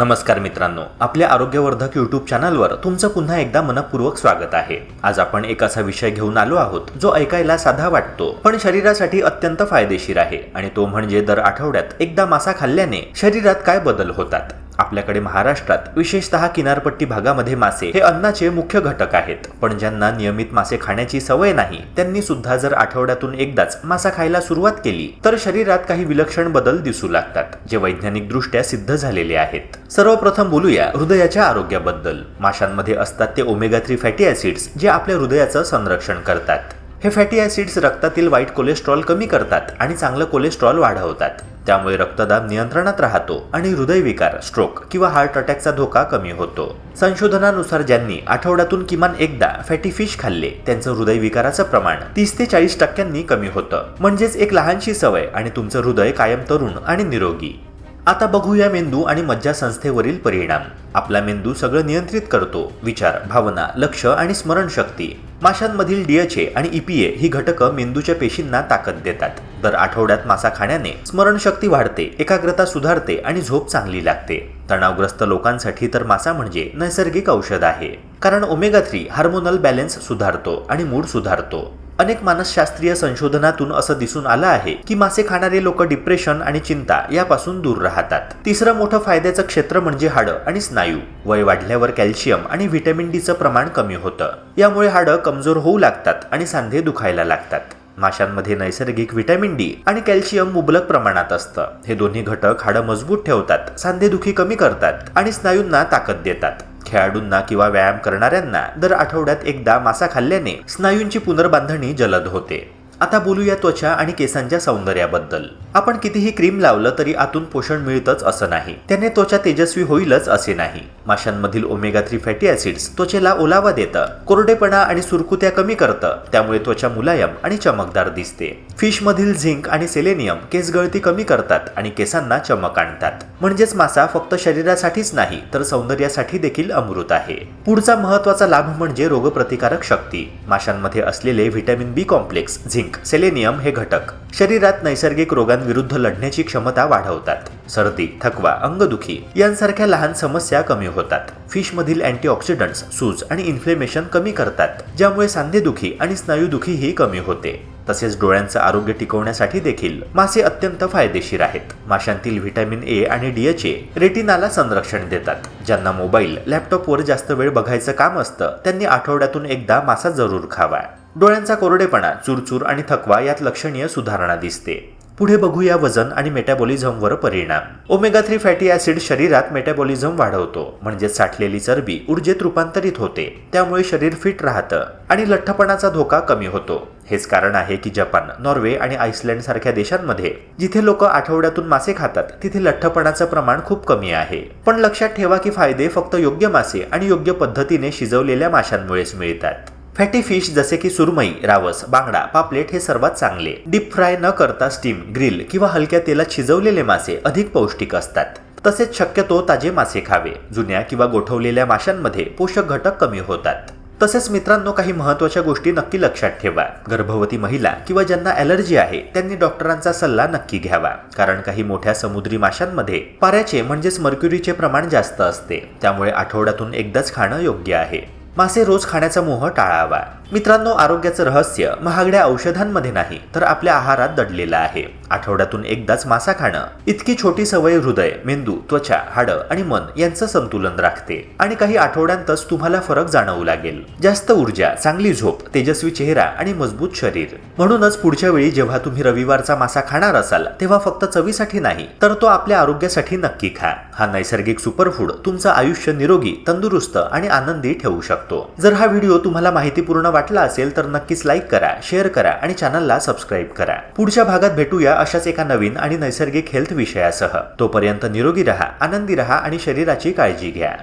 नमस्कार मित्रांनो आपल्या आरोग्यवर्धक युट्यूब चॅनलवर तुमचं पुन्हा एकदा मनपूर्वक स्वागत आहे. आज आपण एक असा विषय घेऊन आलो आहोत जो ऐकायला साधा वाटतो पण शरीरासाठी अत्यंत फायदेशीर आहे. आणि तो म्हणजे दर आठवड्यात एकदा मासा खाल्ल्याने शरीरात काय बदल होतात? आपल्याकडे महाराष्ट्रात विशेषतः किनारपट्टी भागामध्ये मासे हे अन्नाचे मुख्य घटक आहेत. पण ज्यांना नियमित मासे खाण्याची सवय नाही त्यांनी सुद्धा जर आठवड्यातून एकदाच मासा खायला सुरुवात केली तर शरीरात काही विलक्षण बदल दिसू लागतात जे वैज्ञानिक दृष्ट्या सिद्ध झालेले आहेत. सर्वप्रथम बोलूया हृदयाच्या आरोग्याबद्दल. माशांमध्ये असतात ते ओमेगा थ्री फॅटी ऍसिड्स जे आपल्या हृदयाचं संरक्षण करतात. हे फॅटी ऍसिड्स रक्तातील वाईट कोलेस्ट्रॉल कमी करतात आणि चांगलं कोलेस्ट्रॉल वाढवतात. त्यामुळे रक्तदाब नियंत्रणात राहतो आणि हृदयविकार स्ट्रोक किंवा हार्ट अटॅकचा धोका कमी होतो. संशोधनानुसार ज्यांनी आठवड्यातून किमान एकदा फॅटी फिश खाल्ले त्यांचं हृदयविकाराचं प्रमाण तीस ते चाळीस टक्क्यांनी कमी होतं. म्हणजेच एक लहानशी सवय आणि तुमचं हृदय कायम तरुण आणि निरोगी. आता बघूया मेंदू आणि मज्जा संस्थेवरील परिणाम. आपला मेंदू सगळं नियंत्रित करतो. विचार भावना लक्ष आणि स्मरणशक्ती. माशांमधील डीएचए आणि ईपीए ही घटकं मेंदूच्या पेशींना ताकद देतात. दर आठवड्यात मासा खाण्याने स्मरणशक्ती वाढते एकाग्रता सुधारते आणि झोप चांगली लागते. तणावग्रस्त लोकांसाठी तर मासा म्हणजे नैसर्गिक औषध आहे. कारण ओमेगा थ्री हार्मोनल बॅलन्स सुधारतो आणि मूड सुधारतो. अनेक मानसशास्त्रीय संशोधनातून असं दिसून आलं आहे की मासे खाणारे लोक डिप्रेशन आणि चिंता यापासून दूर राहतात. तिसरं मोठं फायद्याचं क्षेत्र म्हणजे हाडं आणि स्नायू. वय वाढल्यावर कॅल्शियम आणि व्हिटॅमिन डीचं प्रमाण कमी होतं. यामुळे हाडं कमजोर होऊ लागतात आणि सांधे दुखायला लागतात. माशांमध्ये नैसर्गिक व्हिटॅमिन डी आणि कॅल्शियम मुबलक प्रमाणात असतं. हे दोन्ही घटक हाडं मजबूत ठेवतात सांधेदुखी कमी करतात आणि स्नायूंना ताकद देतात. खेळाडूंना किंवा व्यायाम करणाऱ्यांना दर आठवड्यात एकदा मासा खाल्ल्याने स्नायूंची पुनर्बांधणी जलद होते. आता बोलूया त्वचा आणि केसांच्या सौंदर्याबद्दल. आपण कितीही क्रीम लावलं तरी आतून पोषण मिळतच असं नाही. त्याने त्वचा तेजस्वी होईलच असे नाही. माशांमधील ओमेगा थ्री फॅटी ऍसिड्स त्वचेला ओलावा देतं कोरडेपणा आणि सुरकुत्या कमी करतं त्यामुळे त्वचा मुलायम आणि चमकदार दिसते. फिशमधील झिंक आणि सेलेनियम केस गळती कमी करतात आणि केसांना चमक आणतात. म्हणजेच मासा फक्त शरीरासाठीच नाही तर सौंदर्यासाठी देखील अमृत आहे. पुढचा महत्त्वाचा लाभ म्हणजे रोगप्रतिकारक शक्ती. माशांमध्ये असलेले vitamin B complex zinc selenium हे घटक शरीरात नैसर्गिक रोगांविरुद्ध लढण्याची क्षमता वाढवतात. सर्दी थकवा अंगदुखी यांसारख्या लहान समस्या कमी होतात. फिशमधील अँटीऑक्सिडंट्स सूज आणि इन्फ्लेमेशन कमी करतात ज्यामुळे सांधेदुखी आणि स्नायूदुखीही कमी होते. तसेच डोळ्यांचं आरोग्य टिकवण्यासाठी देखील मासे अत्यंत फायदेशीर आहेत. माशांतील व्हिटॅमिन ए आणि डीएचए रेटिनाला संरक्षण देतात. ज्यांना मोबाईल लॅपटॉपवर जास्त वेळ बघायचं काम असतं त्यांनी आठवड्यातून एकदा मासा जरूर खावा. डोळ्यांचा कोरडेपणा चुरचूर आणि थकवा यात लक्षणीय सुधारणा दिसते. पुढे बघूया वजन आणि मेटाबॉलिझमवर परिणाम. ओमेगा थ्री फॅटी ऍसिड शरीरात मेटाबॉलिझम वाढवतो म्हणजे साठलेली चरबी ऊर्जेत रूपांतरित होते त्यामुळे शरीर फिट राहतं आणि लठ्ठपणाचा धोका कमी होतो. हेच कारण आहे की जपान नॉर्वे आणि आइसलँड सारख्या देशांमध्ये जिथे लोक आठवड्यातून मासे खातात तिथे लठ्ठपणाचं प्रमाण खूप कमी आहे. पण लक्षात ठेवा की फायदे फक्त योग्य मासे आणि योग्य पद्धतीने शिजवलेल्या माशांमुळेच मिळतात. फॅटी फिश जसे की सुरमई रावस बांगडा पापलेट हे सर्वात चांगले. डीप फ्राय न करता स्टीम ग्रिल किंवा हलक्या तेलात शिजवलेले मासे अधिक पौष्टिक असतात. तसेच शक्यतो ताजे मासे खावे. जुन्या किंवा गोठवलेल्या माशांमध्ये पोषक घटक कमी होतात. तसेच मित्रांनो काही महत्त्वाच्या गोष्टी नक्की लक्षात ठेवा. गर्भवती महिला किंवा ज्यांना ॲलर्जी आहे त्यांनी डॉक्टरांचा सल्ला नक्की घ्यावा. कारण काही मोठ्या समुद्री माशांमध्ये पाऱ्याचे म्हणजेच मर्क्युरीचे प्रमाण जास्त असते. त्यामुळे आठवड्यातून एकदाच खाणं योग्य आहे. मासे रोज खाण्याचा मोह टाळावा. मित्रांनो आरोग्याचं रहस्य महागड्या औषधांमध्ये नाही तर आपल्या आहारात दडलेलं आहे. आठवड्यातून एकदाच मासा खाणं. इतकी छोटी सवय हृदय मेंदू त्वचा हाडं आणि मन यांचं संतुलन राखते. आणि काही आठवड्यांतच तुम्हाला फरक जाणवू लागेल. जास्त ऊर्जा चांगली झोप तेजस्वी चेहरा आणि मजबूत शरीर. म्हणूनच पुढच्या वेळी जेव्हा तुम्ही रविवारचा मासा खाणार असाल तेव्हा फक्त चवीसाठी नाही तर तो आपल्या आरोग्यासाठी नक्की खा. हा नैसर्गिक सुपरफूड तुमचं आयुष्य निरोगी तंदुरुस्त आणि आनंदी ठेवू शकतो. जर हा व्हिडिओ तुम्हाला माहितीपूर्ण वाटला असेल तर नक्कीच लाईक करा शेअर करा आणि चॅनलला सबस्क्राईब करा. पुढच्या भागात भेटूया अशाच एका नवीन आणि नैसर्गिक हेल्थ विषयासह. तोपर्यंत निरोगी रहा आनंदी रहा आणि शरीराची काळजी घ्या.